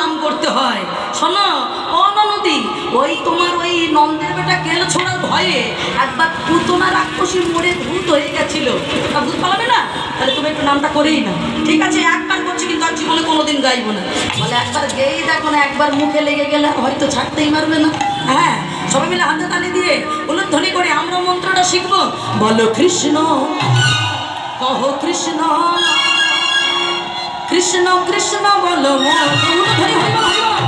নাম করতে হয়। শোনো ও ওই তোমার ওই নন্দের বেটা কেল ছোড়ার ভয়ে। একবার পুতনা রাক্ষসী মরে ভূত হয়ে গেছিল। ভূত পালাবে না? তাহলে তুমি একটু নামটা করেই না ঠিক আছে, একবার করছি, কিন্তু আর জীবনে কোনোদিন গাইবো না। বলে একবার গেয়েই দেখো না, একবার মুখে লেগে গেলে হয়তো ছাড়তেই পারবে না। হ্যাঁ সবাই মিলে হাতে তালি দিয়ে উলুধ্বনি করে আমরা মন্ত্রটা শিখব। বলো কৃষ্ণ, কহ কৃষ্ণ কৃষ্ণ কৃষ্ণ বলো উলুধ্বনি হইব হইব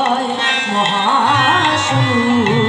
জাগায় মহাসুখে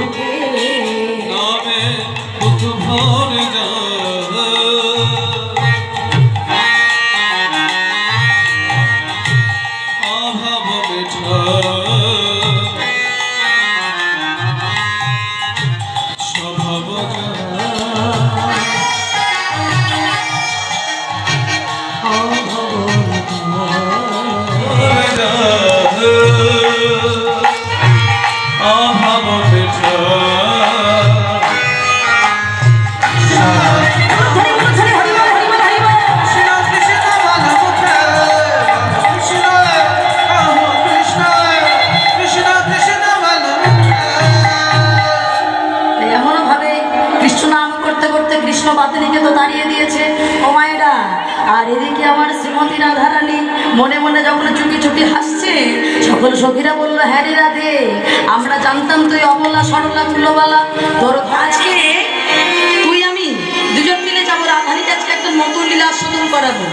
যখন চুপি চুপি হাসছে। সকল সখীরা বলল হ্যাঁ রে রাধে, আমরা জানতাম তুই অবলা, সরলা কুলবালা তোর আজকে তুই আমি দুজন মিলে যাব রাধানীকে আজকে একটা নতুন লীলা আস্বাদন করাবো।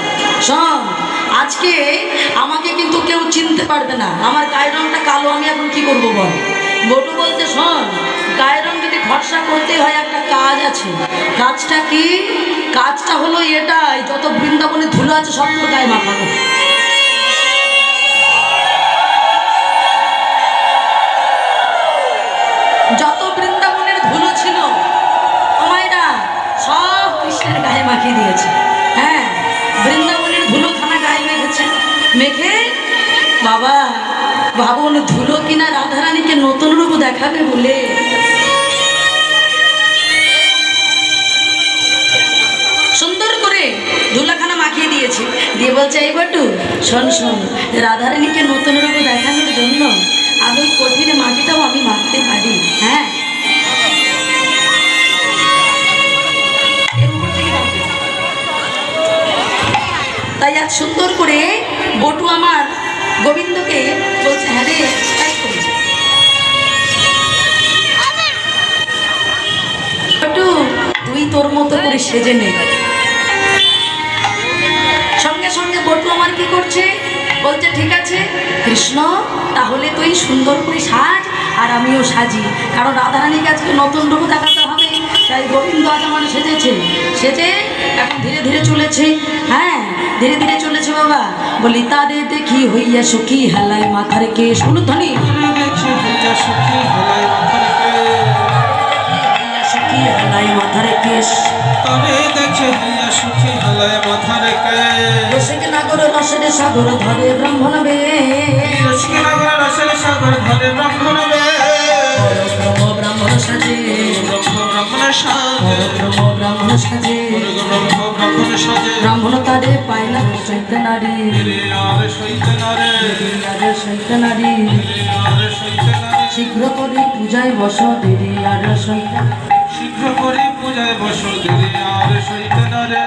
শোন, আজকে আমাকে কিন্তু কেউ চিনতে পারবে না। আমার গায়ের রংটা কালো, আমি এখন কি করব বল? বটু বলতে শোন, গায়ের রং যদি ভরসা করতে হয়, একটা কাজ আছে। কাজটা কি? কাজটা হলো এটাই, যত বৃন্দাবনে ধুলো আছে, সব গায়ে মাখাবো। মাখিয়ে দিয়েছে। হ্যাঁ বৃন্দাবনের ধুলো খানা গায়ে মেখেছে। মেখে? বাবা ভাবুন ধুলো কিনা রাধারানীকে নতুন রূপ দেখাবে বলে। সুন্দর করে ধুলাখানা মাখিয়ে দিয়েছে। দিয়ে বলছে, এই শোন শোন, রাধারানীকে নতুন রূপ দেখানোর জন্য আমি কঠিন মাটিটাও আমি মাখতে পারি। হ্যাঁ তাই আজ সুন্দর করে বটু আমার গোবিন্দকে বলছে হ্যাঁ রে বটু, তুই তোর মতো করে সেজে নে। সঙ্গে সঙ্গে বটু আমার কি করছে? বলছে, ঠিক আছে, কৃষ্ণ, তাহলে তুই সুন্দর করে সাজ আর আমিও সাজি। কারণ রাধারানীকে আজকে নতুন রূপ দেখাতে তাই গোবিন্দ আজ আমার সেজেছে। সেজে এখন ধীরে ধীরে চলেছে। হ্যাঁ ধীরে ধীরে চলেছে বাবা। বলি তাদের দেখি হইয়া সুখী হেলায় মাথার কে? শুনু সুখী হেলায় মাথার কেশ তবে দেখে হইয়া সুখী রসিক নাগর রসের সাগর ধরে ব্রাহ্মণ বে রসিকনগর রসের সাগর ধরে ব্রাহ্মণ ব্রাহ্মণ সাজে। ব্রাহ্মণ তারে পাইলা সৈত নারী নারে সৈত নারী নারে শীঘ্র করে পূজায় বস দেরি আর সৈত শীঘ্র করে পূজায় বস দেরি আর সইতে নারে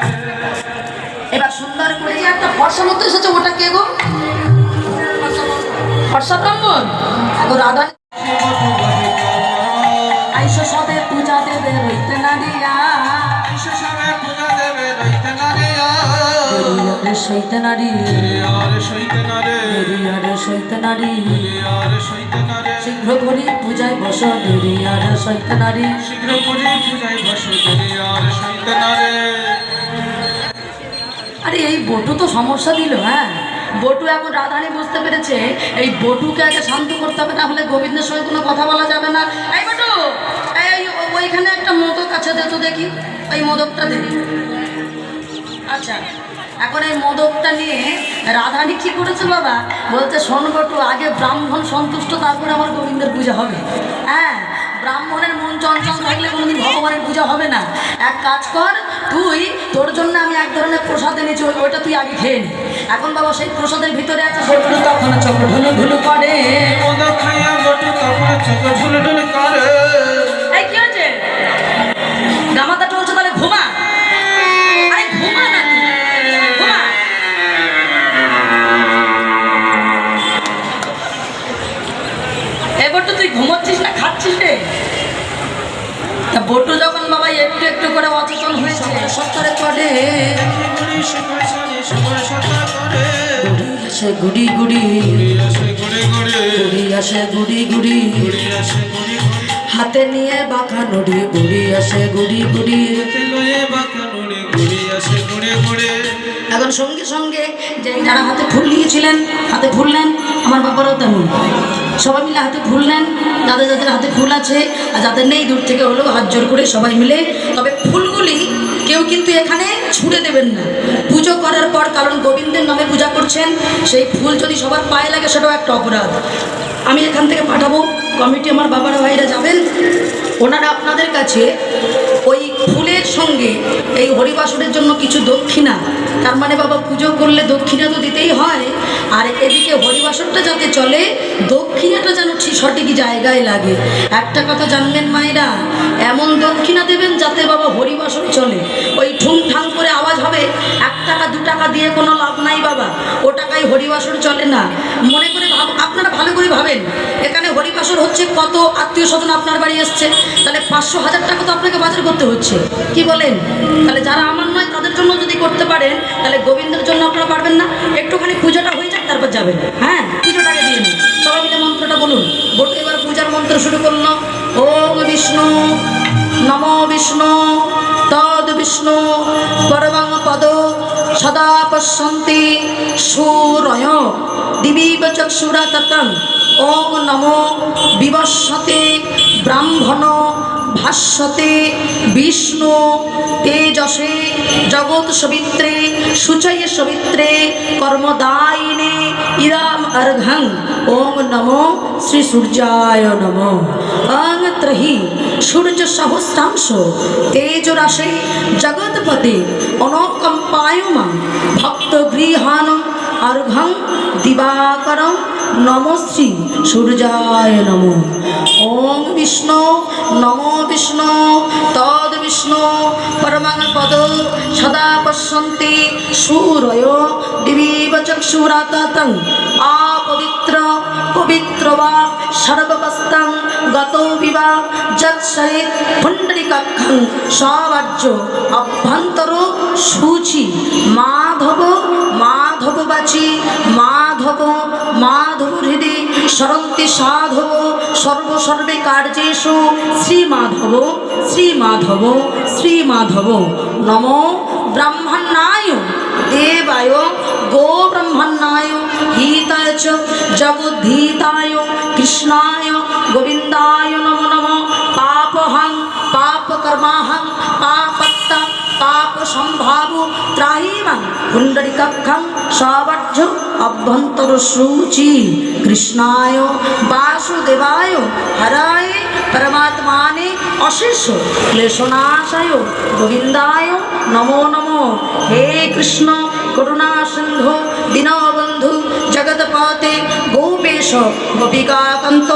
এবার সুন্দর করে একটা ফর্সা মতো এসেছে, ওটা কে গো? ফর্সা ব্রাহ্মণ? রাধা আইসো সবে পূজা দেবে, রইতে নারীরা আরে সৈত নারী আর সইতে নারে আরে সৈত নারী আর সইতে নারে শীঘ্র করে পূজায় বস দেরি আর সৈত নারী শীঘ্র করে পূজায় বস দেরি আর সইতে নারে আরে এই বটু তো সমস্যা দিল হ্যাঁ? বটু এখন রাধারানী বুঝতে পেরেছে এই বটুকে আগে শান্ত করতে হবে না হলে গোবিন্দের সঙ্গে কোনো কথা বলা যাবে না। এই বটু এই ওইখানে একটা মদক আছে দেখি ওই মোদকটা দেখি আচ্ছা। এখন এই মোদকটা নিয়ে রাধানি কি করেছে বাবা? বলছে শোন বটু আগে ব্রাহ্মণ সন্তুষ্ট তারপরে আমার গোবিন্দের পূজা হবে। হ্যাঁ ব্রাহ্মণের মন চঞ্চল থাকলে কোনোদিন ভগবানের পূজা হবে না। এক কাজ কর তুই তোর জন্য আমি এক ধরনের প্রসাদ এনেছি ওই- ওইটা তুই আগে খেয়ে নে। এখন বাবা সেই প্রসাদের ভিতরে আছে বটু তখন চোখ ঢুলু ঢুলু করে। এই কি হয়েছে? গামাতা তো তুই ঘুমোচ্ছিস না, খাচ্ছিস রে? তা বটু যখন বাবা একটু একটু করে অচেতন হয়েছে সত্তরে গুড়ি আসে গুড়ি গুড়ি গুড়ি আসে গুড়ে গুড়ে হাতে নিয়ে বাঁকা নড়ি গুড়ি আসে গুড়ি গুড়ি এখন সঙ্গে সঙ্গে যে যারা হাতে ফুল নিয়েছিলেন, হাতে ফুল নেন, আমার বাবারও তেমন। সবাই মিলে হাতে ফুল নেন। যাদের যাদের হাতে ফুল আছে আর যাদের নেই, দূর থেকে হলেও হাত জোর করে সবাই মিলে। তবে ফুলগুলি কেউ কিন্তু এখানে ছুঁড়ে দেবেন না। পুজো করার পর কারণ গোবিন্দের নামে পূজা করছেন, সেই ফুল যদি সবার পায়ে লাগে, সেটাও একটা অপরাধ। আমি এখান থেকে পাঠাবো। কমিটি আমার বাবার ভাইরা যাবেন। ওনারা আপনাদের কাছে সঙ্গে। এই হরিবাসরের জন্য কিছু দক্ষিণা। তার মানে বাবা পুজো করলে দক্ষিণা তো দিতেই হয়। আর এদিকে হরিবাসরটা যাতে চলে, দক্ষিণাটা যেন ঠিক সঠিক জায়গায় লাগে। একটা কথা জানবেন মায়েরা, এমন দক্ষিণা দেবেন যাতে বাবা হরিবাসর চলে। ওই ঠুং ঠাং করে আওয়াজ হবে, এক টাকা, দু টাকা দিয়ে কোনো লাভ নাই বাবা। ও টাকায় হরিবাসর চলে না। মনে করে ভাব, আপনারা ভালো করে ভাবেন। এখানে হরিবাসর হচ্ছে কত আত্মীয় স্বজন আপনার বাড়ি এসছে? তাহলে পাঁচশো হাজার টাকা তো আপনাকে বাজার করতে হচ্ছে। কি বলেন, তাহলে যারা আমার নয়, তাদের জন্য যদি করতে পারেন, তাহলে গোবিন্দের জন্য আপনারা পারবেন না। একটুখানি পুজোটা হয়ে যাক, তারপর যাবেন। হ্যাঁ পুজোটাকে দিয়ে নিন সবাই মিলে মন্ত্রটা বলুন। বলতে এবার পূজার মন্ত্র শুরু করল। ওম বিষ্ণু, নম বিষ্ণু, তদ বিষ্ণু, পরমং পদ, সদা পশ্যন্তি, সুরয়। দিবীব চক্ষুরা ওম নমো বিবস্বতে ব্রাহ্মণ ভাস্বতে বিষ্ণু তেজসে জগৎ সবিত্রে শুচয় সবিত্রে, কর্মদায়িনে ইরাম অর্ঘং ওম নমো শ্রী সূর্যায় নম। অং ত্রহি সূর্য সহস্রাংশ তেজরাশে জগৎপতে অনকম্পায়মা ভক্ত গৃহান অর্ঘং দিবাকরম নমশ্রী সূর্যায় নম। ওং বিষ্ণু, নম বিষ্ণু, তদ বিষ্ণু পরমং সদা পশ্যন্তি, সূরয়, দিবীব চক্ষুরাতং আপবিত্র পবিত্র বা সর্ববস্তাং, গত বিবা যৎসরে পুণ্ডরিকক্ষং সবার্য, অভ্যন্তর, সূচি, মাধব মাধববাচী মাধব মাধব হৃদে সরন্তি সাধব সর্বসর্বে কার্যেষু শ্রীমাধব শ্রীমাধব শ্রীমাধব নম ব্রাহ্মণায় দেবায়, গো ব্রহ্মণায় হিতায় চ জগদ্ধিতায় কৃষ্ণায়, গোবিন্দায় নমো নম। পাপহং, পাপকর্মাহং সম্ভাব ত্রাহিমাং পুণ্ডরিকক্ষং সবর্জ অভ্যন্তর সূচি। কৃষ্ণায় বাসুদেবায় হরায় পরমাত্মানে অশেষ ক্লেশনাশায় গোবিন্দায় নমো নমো। হে কৃষ্ণ করুণা সিন্ধু দীনবন্ধু জগৎপতে গোপেশ গোপিকাকান্ত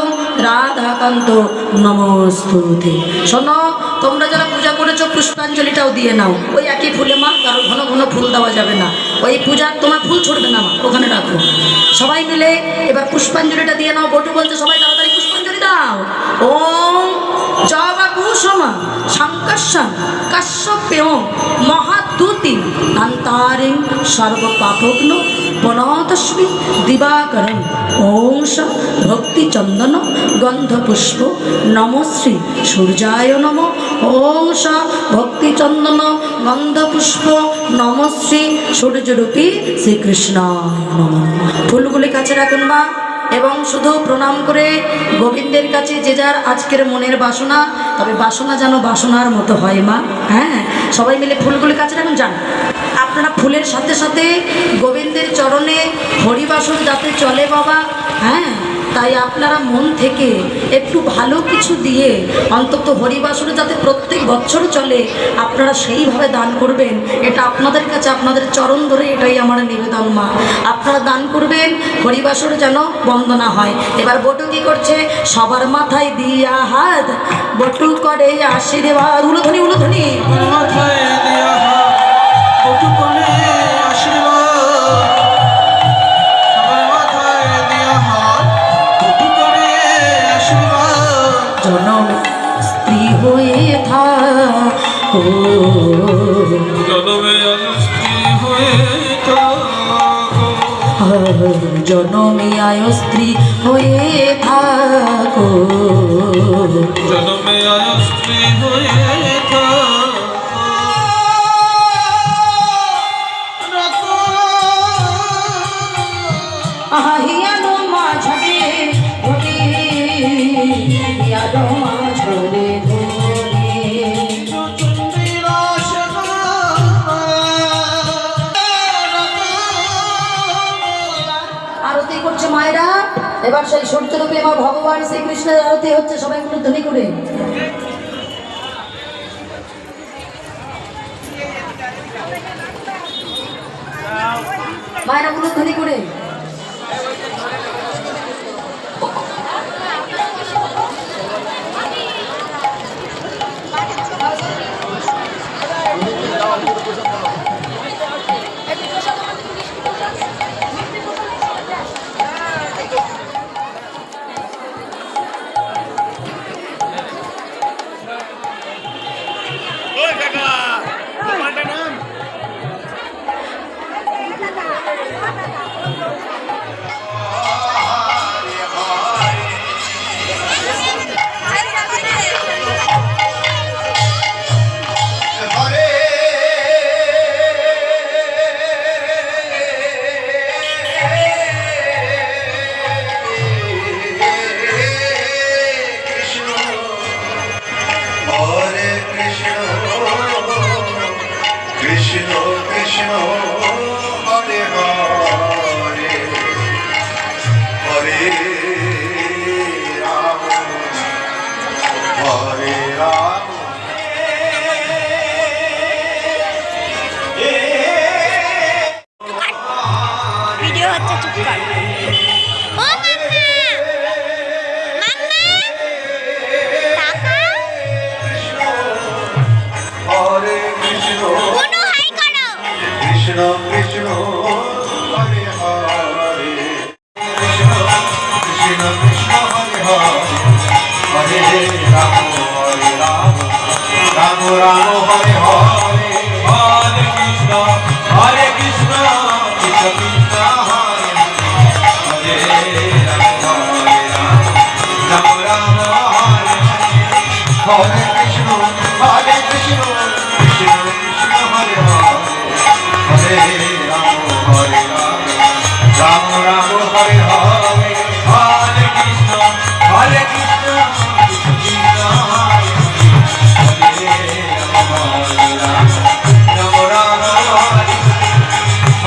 রাধাকান্ত নমস্তুতে। শোনো, তোমরা যারা পূজা পুষ্পাঞ্জলিটাও দিয়ে নাও। ওই একই ফুলে মা, কারও ঘন ঘন ফুল দেওয়া যাবে না। ওই পূজা তোমার ফুল ছড়বে না মা, ওখানে রাখো। সবাই মিলে এবার পুষ্পাঞ্জলিটা দিয়ে নাও। বটু বলছে, সবাই তাড়াতাড়ি পুষ্পাঞ্জলি দাও। ওম জবাকুসুমা শঙ্কর্ষণ কাশ্যপেয় মহাদূতি অন্তারিং সর্বপাপগ্ন বনতস্মি দিবাকরণ ওং স ভক্তিচন্দন গন্ধপুষ্প নমশ্রী সূর্যায় নম ওং স ভক্তিচন্দন গন্ধপুষ্প নমশ্রী সূর্যরূপী শ্রীকৃষ্ণায় নম ফুলগুলি কাছে রাখুন মা এবং শুধু প্রণাম করে গোবিন্দের কাছে যে যার আজকের মনের বাসনা, তবে বাসনা যেন বাসনার মতো হয় মা। হ্যাঁ সবাই মিলে ফুলগুলি কাছে রাখুন, যান। আপনারা ফুলের সাথে সাথে গোবিন্দের চরণে হরিবাসন যাতে চলে বাবা। হ্যাঁ তাই আপনারা মন থেকে একটু ভালো কিছু দিয়ে অন্তত হরিবাসনে যাতে প্রত্যেক বছর চলে, আপনারা সেইভাবে দান করবেন। এটা আপনাদের কাছে, আপনাদের চরণ ধরে এটাই আমার নিবেদন মা। আপনারা দান করবেন, হরিবাসর যেন বন্দনা হয়। এবার বটু কি করছে? সবার মাথায় দিয়া হাত, বটু করে আশীর্বাদ। উলুধ্বনি আমার মাথায় দিয়া থাকো। আয় স্ত্রী হয়ে থাকো। জনমে আয় জনমে স্ত্রী হয়ে থাকো। এবার সেই সূর্যরূপে আমার ভগবান শ্রীকৃষ্ণের আরতি হচ্ছে, সবাই একটু ধ্বনি করে। মায়েরা গুলো ধ্বনি করে।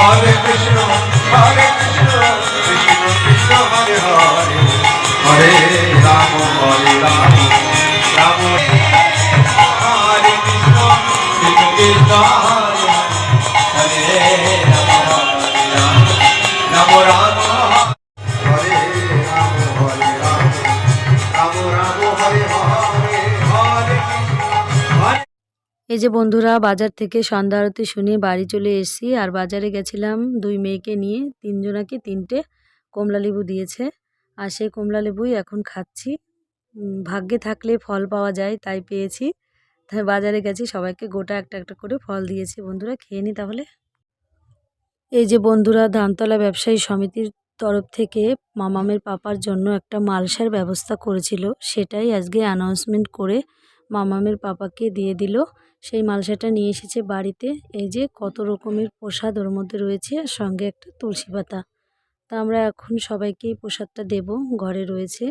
হরে এই যে বন্ধুরা, বাজার থেকে সন্ধ্যা আরতি শুনে বাড়ি চলে এসেছি আর বাজারে গেছিলাম দুই মেয়েকে নিয়ে। তিনজনাকে তিনটে কমলা লেবু দিয়েছে আর সেই কমলা লেবুই এখন খাচ্ছি। ভাগ্যে থাকলে ফল পাওয়া যায়, তাই পেয়েছি। তাই বাজারে গেছি, সবাইকে গোটা একটা একটা করে ফল দিয়েছি। বন্ধুরা, খেয়ে নি তাহলে? এই যে বন্ধুরা, ধানতলা ব্যবসায়ী সমিতির তরফ থেকে মামামের পাপার জন্য একটা মালসার ব্যবস্থা করেছিল। সেটাই আজকে অ্যানাউন্সমেন্ট করে মামামের পাপাকে দিয়ে দিল। সেই মালসাটা নিয়ে এসেছে বাড়িতে। এই যে কত রকমের প্রসাদ ওর মধ্যে রয়েছে আর সঙ্গে একটা তুলসী পাতা। তা আমরা এখন সবাইকে প্রসাদটা দেব, ঘরে রয়েছে।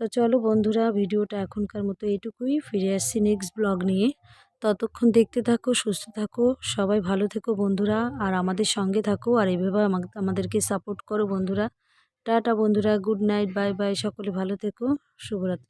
তো চলো বন্ধুরা, ভিডিওটা এখনকার মতো এইটুকুই। ফিরে আসছি নেক্সট ব্লগ নিয়ে। ততক্ষণ দেখতে থাকো, সুস্থ থাকো, সবাই ভালো থেকো বন্ধুরা, আর আমাদের সঙ্গে থাকো, আর এইভাবে আমাদেরকে সাপোর্ট করো বন্ধুরা। টাটা বন্ধুরা গুড নাইট বাই বাই সকলে ভালো থেকো, শুভরাত্রি।